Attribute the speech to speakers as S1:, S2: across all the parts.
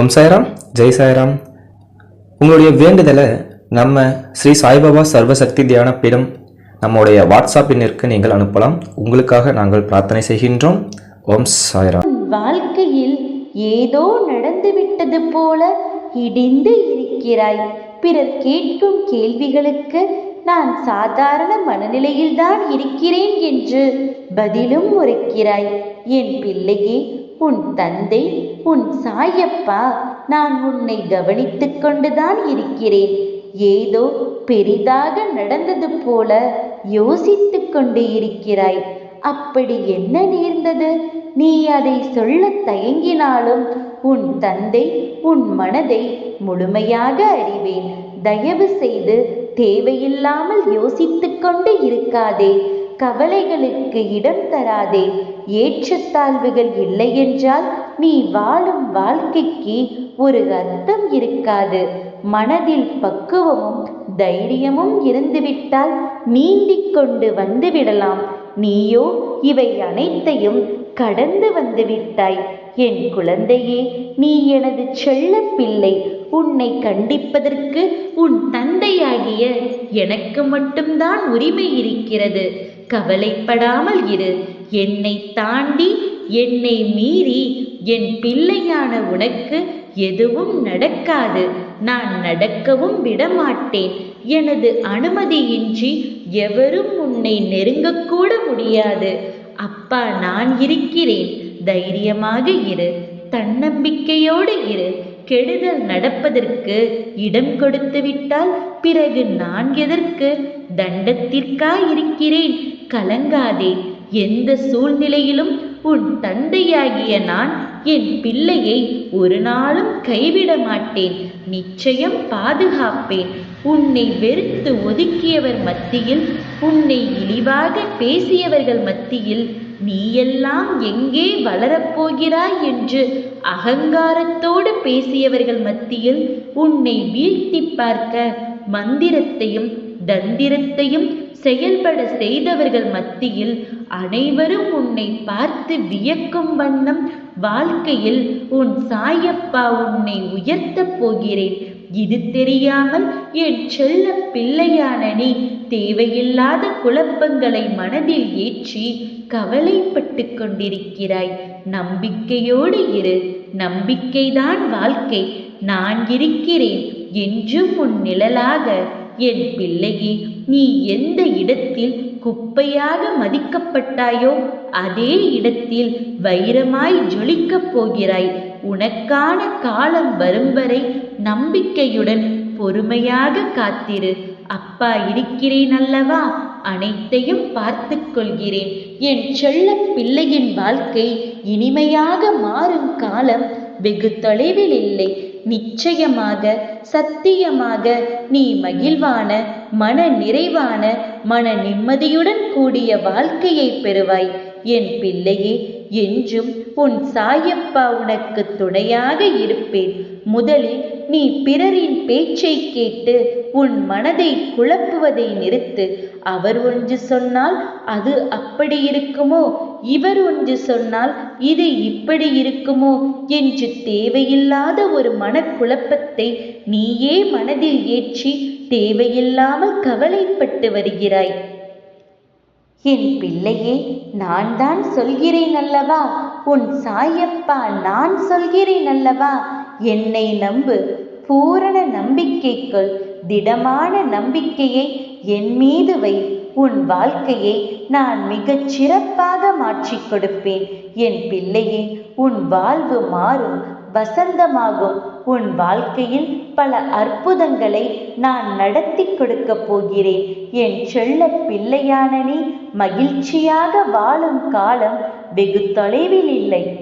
S1: ஓம் சாய்ராம் ஜெய் சாய்ராம். உங்களுடைய வேண்டுதலை நம்ம ஸ்ரீ சாய்பாபா சர்வசக்தி தியான பீடம் நம்முடைய வாட்ஸ்அப் எண்ணிற்கு நீங்கள் அனுப்பலாம். உங்களுக்காக நாங்கள் பிரார்த்தனை செய்கின்றோம். ஓம் சாய்ராம்.
S2: வாழ்க்கையில் ஏதோ நடந்துவிட்டது போல இடிந்து இருக்கிறாய். பிறர் கேட்கும் கேள்விகளுக்கு நான் சாதாரண மனநிலையில்தான் இருக்கிறேன் என்று பதிலும் உரைக்கிறாய். என் பிள்ளையே உன் தந்தை உன் சாயப்பா நான் உன்னை கவனித்துக் கொண்டுதான் இருக்கிறேன். ஏதோ பெரிதாக நடந்தது போல யோசித்துக் கொண்டு இருக்கிறாய். அப்படி என்ன நேர்ந்தது? நீ அதை சொல்ல தயங்கினாலும் உன் தந்தை உன் மனதை முழுமையாக அறிவேன். தயவு செய்து தேவையில்லாமல் யோசித்துக் கொண்டு இருக்காதே. கவலைகளுக்கு இடம் தராதே. ஏற்றத்தாழ்வுகள் இல்லை என்றால் நீ வாழும் வாழ்க்கைக்கு ஒரு அர்த்தம் இருக்காது. மனதில் பக்குவமும் தைரியமும் இருந்துவிட்டால் நீந்திக் கொண்டு வந்து விடலாம் நீயோ இவை அனைத்தையும் கடந்து வந்து விட்டாய் என் குழந்தையே நீ எனது செல்ல பிள்ளை உன்னை கண்டிப்பதற்கு உன் தந்தையாகிய எனக்கு மட்டும்தான் உரிமை இருக்கிறது. கவலைப்படாமல் இரு. என்னை தாண்டி என்னை மீறி என் பிள்ளையான உனக்கு எதுவும் நடக்காது. நான் நடக்கவும் விடமாட்டேன். எனது அனுமதியின்றி எவரும் உன்னை நெருங்கக்கூட முடியாது. அப்பா நான் இருக்கிறேன். தைரியமாக இரு. தன்னம்பிக்கையோடு இரு. கெடுதல் நடப்பதற்கு இடம் கொடுத்து விட்டால் பிறகு நான் எதற்கு? தண்டத்திற்கா இருக்கிறேன். கலங்காதே. எந்த சூழ்நிலையிலும் உன் தந்தையாகிய நான் என் பிள்ளையை ஒரு நாளும் கைவிட மாட்டேன். நிச்சயம் பாதுகாப்பேன். உன்னை வெறுத்து ஒதுக்கியவர் மத்தியில் உன்னை இழிவாக பேசியவர்கள் மத்தியில் நீயெல்லாம் எங்கே வளரப்போகிறாய் என்று அகங்காரத்தோடு பேசியவர்கள் மத்தியில் உன்னை வீழ்த்தி பார்க்க மந்திரத்தையும் தந்திரத்தையும் செயல்பட செய்தவர்கள் மத்தியில் அனைவரும் உன்னை பார்த்து வியக்கும் வண்ணம் வாழ்க்கையில் உன் சாயப்பா உன்னை உயர்த்தப் போகிறேன். இது தெரியாமல் என் செல்ல பிள்ளையான நீ தேவையில்லாத குழப்பங்களை மனதில் ஏற்றி கவலைப்பட்டு கொண்டிருக்கிறாய். நம்பிக்கையோடு இரு. நம்பிக்கைதான் வாழ்க்கை. நான் இருக்கிறேன். என்றும் உன் நிழலாக என் பிள்ளையே நீ எந்த இடத்தில் குப்பையாக மதிக்கப்பட்டாயோ அதே இடத்தில் வைரமாய் ஜொலிக்கப் போகிறாய். உனக்கான காலம் வரும் வரை நம்பிக்கையுடன் பொறுமையாக காத்திரு. அப்பா இருக்கிறேன் அல்லவா? அனைத்தையும் பார்த்து கொள்கிறேன். என் செல்ல பிள்ளையின் வாழ்க்கை இனிமையாக மாறும் காலம் வெகு தொலைவில் இல்லை. நிச்சயமாக சத்தியமாக நீ மகிழ்வான மன நிறைவான மன நிம்மதியுடன் கூடிய வாழ்க்கையை பெறுவாய். என் பிள்ளையே என்றும் உன் சாயப்பா உனக்கு துணையாக இருப்பேன். முதலில் நீ பிறரின் பேச்சை கேட்டு உன் மனதை குழப்புவதை நிறுத்து. அவர் ஒன்று சொன்னால் அது அப்படி இருக்குமோ? இவர் ஒன்று சொன்னால் இது இப்படி இருக்குமோ? என்று தேவையில்லாத ஒரு மனக்குழப்பத்தை நீயே மனதில் ஏற்றி தேவையில்லாமல் கவலைப்பட்டு வருகிறாய். என் பிள்ளையே நான் தான் சொல்கிறேன் அல்லவா? உன் சாயப்பா நான் சொல்கிறேன் அல்லவா? என்னை நம்பு. பூரண நம்பிக்கைக்குள் திடமான நம்பிக்கையை என் மீது வை. உன் வாழ்க்கையை நான் மிகச் சிறப்பாக மாற்றிக் கொடுப்பேன். என் பிள்ளையே உன் வாழ்வு மாறும் வசந்தமாகும். உன் வாழ்க்கையில் பல அற்புதங்களை நான் நடத்தி கொடுக்க போகிறேன். என் செல்ல பிள்ளையான நீ மகிழ்ச்சியாக வாழும் காலம் வெகு தொலைவில் இல்லை.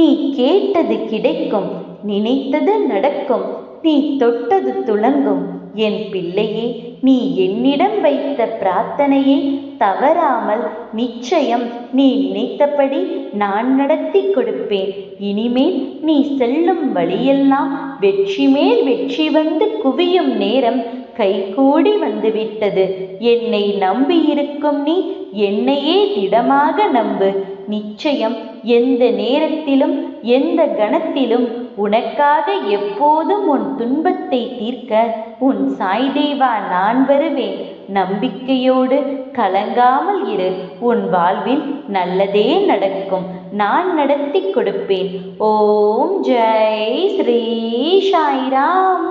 S2: நீ கேட்டது கிடைக்கும் நினைத்தது நடக்கும் நீ தொட்டது துளங்கும். என் பிள்ளையே நீ என்னிடம் வைத்த பிரார்த்தனையை தவறாமல் நிச்சயம் நீ நினைத்தபடி நான் நடத்தி கொடுப்பேன். இனிமேல் நீ செல்லும் வழியெல்லாம் வெற்றி மேல் வெற்றி வந்து குவியும் நேரம் கைகூடி வந்துவிட்டது. என்னை நம்பியிருக்கும் நீ என்னையே திடமாக நம்பு. நிச்சயம் எந்த நேரத்திலும் எந்த கணத்திலும் உனக்காக எப்போதும் உன் துன்பத்தை தீர்க்க உன் சாய்தேவா நான் வருவேன். நம்பிக்கையோடு கலங்காமல் இரு. உன் வாழ்வில் நல்லதே நடக்கும். நான் நடத்தி கொடுப்பேன். ஓம் ஜெய் ஸ்ரீ சாய்ராம்.